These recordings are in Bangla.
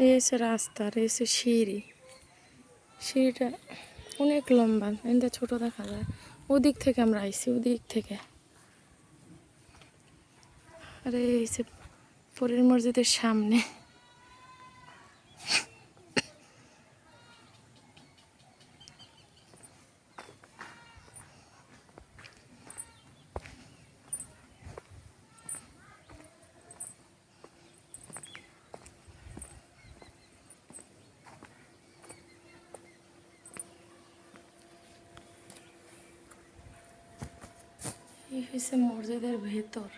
হচ্ছে রাস্তা এই সিঁড়ি। সিঁড়িটা অনেক লম্বা এটা ছোট দেখা যায়। ওদিক থেকে আমরা আইসি ওদিক থেকে। আরে হচ্ছে পরের মসজিদের সামনে। হচ্ছে মসজিদের ভেতর।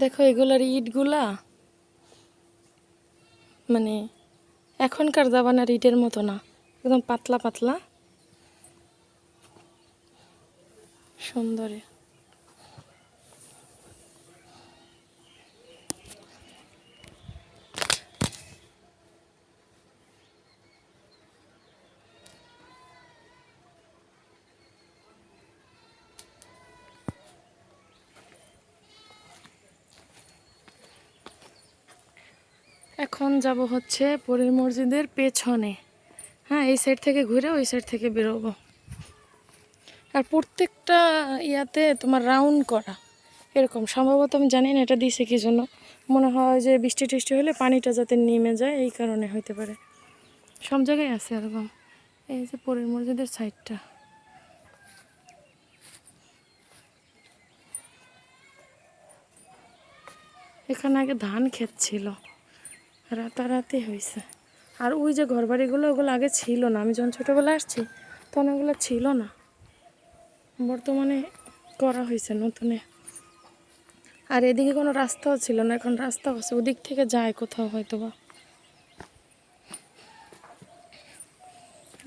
দেখো এগুলার ইটগুলা মানে এখনকার জামানার ইটের মতো না, একদম পাতলা পাতলা। সুন্দরে। এখন যাব হচ্ছে পরীর মসজিদের পেছনে। হ্যাঁ এই সাইড থেকে ঘুরে ওই সাইড থেকে বেরোবো। আর প্রত্যেকটা ইয়াতে তোমার রাউন্ড করা। এরকম। সম্ভবত আমি জানি না এটা দিছে কি জন্য। মনে হয় যে বৃষ্টি টিষ্টি হলে পানিটা যাতে নেমে যায়, এই কারণে হইতে পারে। সব জায়গায় আছে এরকম। এই যে পরের মসজিদের সাইডটা এখানে আগে ধান ক্ষেত ছিল। রাতারাতি হয়েছে আর ওই যে ঘরবাড়িগুলো ওগুলো আগে ছিল না। আমি যখন ছোটোবেলা আসছি, তখন ওগুলো ছিল না। বর্তমানে করা হয়েছে নতুনে। আর এদিকে কোনো রাস্তাও ছিল না, এখন রাস্তা আছে, ওদিক থেকে যায় কোথাও হয়তো বা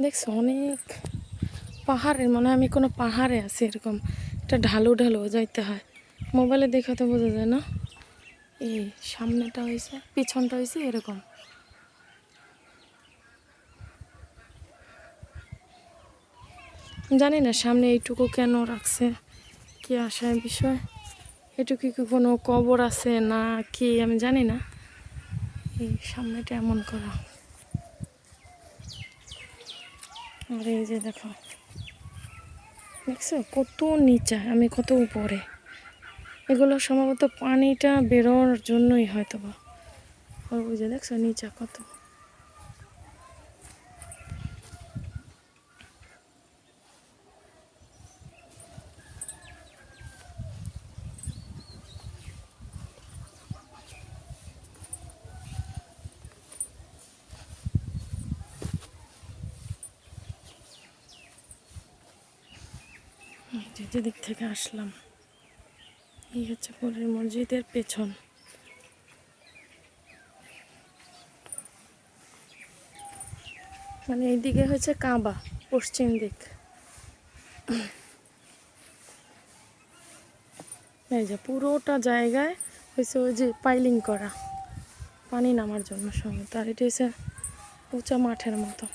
দেখছ, অনেক পাহাড়ের, মনে আমি কোনো পাহাড়ে আছি এরকম। একটা ঢালু ঢালু যাইতে হয়। মোবাইলে দেখা তো বোঝা যায় না। এই সামনেটা হয়েছে, পিছনটা হয়েছে এরকম। জানি না সামনে এইটুকু কেন রাখছে, কি আসার বিষয়? এটুকু কি কোনো কবর আছে না কি? আমি জানি না। এই সামনেটা এমন করা। আর এই যে দেখো, দেখছ কত নিচা, আমি কত উপরে। এগুলো সম্ভবত পানিটা বেরোর জন্যই হয়তো বা ওই যে দেখছ নিচা কত। যেদিক থেকে আসলাম। এই হচ্ছে পরের মসজিদের পেছন। মানে এইদিকে হচ্ছে কাবা, পশ্চিম দিক। এই যে পুরোটা জায়গায় হয়েছে ওই যে পাইলিং করা। পানি নামার জন্য সময় তার এটা হচ্ছে উঁচা মাঠের মতো।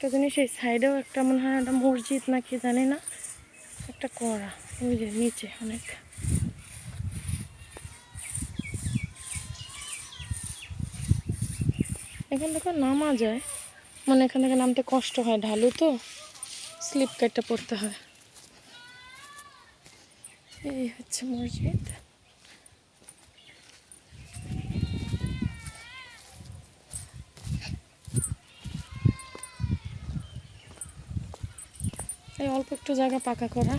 একটা জিনিস এই সাইডেও একটা মনে হয় একটা মসজিদ নাকি জানি না, একটা করা ওই যে নিচে অনেক। এখান থেকে নামা যায় মানে এখান থেকে নামতে কষ্ট হয়, ঢালু তো, স্লিপ কাটটা পড়তে হয়। এই হচ্ছে মসজিদ। এই অল্প একটু জায়গা পাকা করা।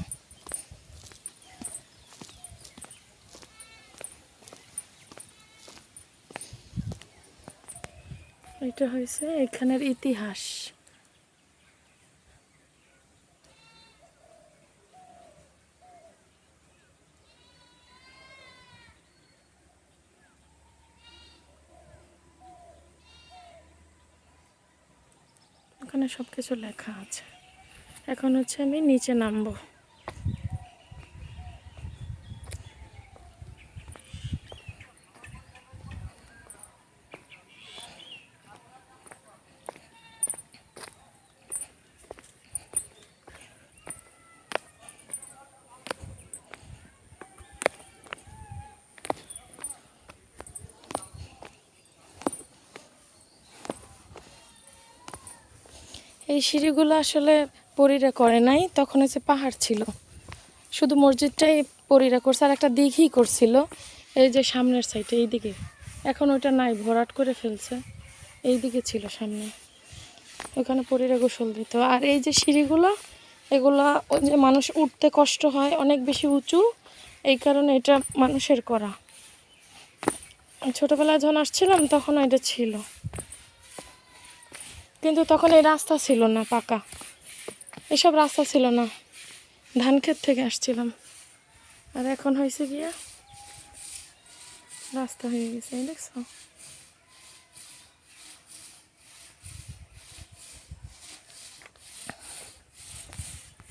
এটা হয়েছে এখানের ইতিহাস। ওখানে সব কিছু লেখা আছে। এখন হচ্ছে আমি নিচে নামবো। এই সিঁড়িগুলো আসলে পরীরা করে নাই, তখন হচ্ছে পাহাড় ছিল। শুধু মসজিদটাই পরীরা করছে, আর একটা দিঘি করছিল, এই যে সামনের সাইডে এই দিকে এখন ওইটা নাই, ভরাট করে ফেলছে এই দিকে ছিল সামনে। ওখানে পরীরা গোসল দিত। আর এই যে সিঁড়িগুলো, এগুলা ওই যে মানুষ উঠতে কষ্ট হয়, অনেক বেশি উঁচু, এই কারণে এটা মানুষের করা। ছোটোবেলায় যখন আসছিলাম, তখন এটা ছিল। কিন্তু তখন এই রাস্তা ছিল না, পাকা। এসব রাস্তা ছিল না। ধান ক্ষেত থেকে আসছিলাম। আর এখন হয়েছে গিয়া রাস্তা হয়ে গেছে দেখছ?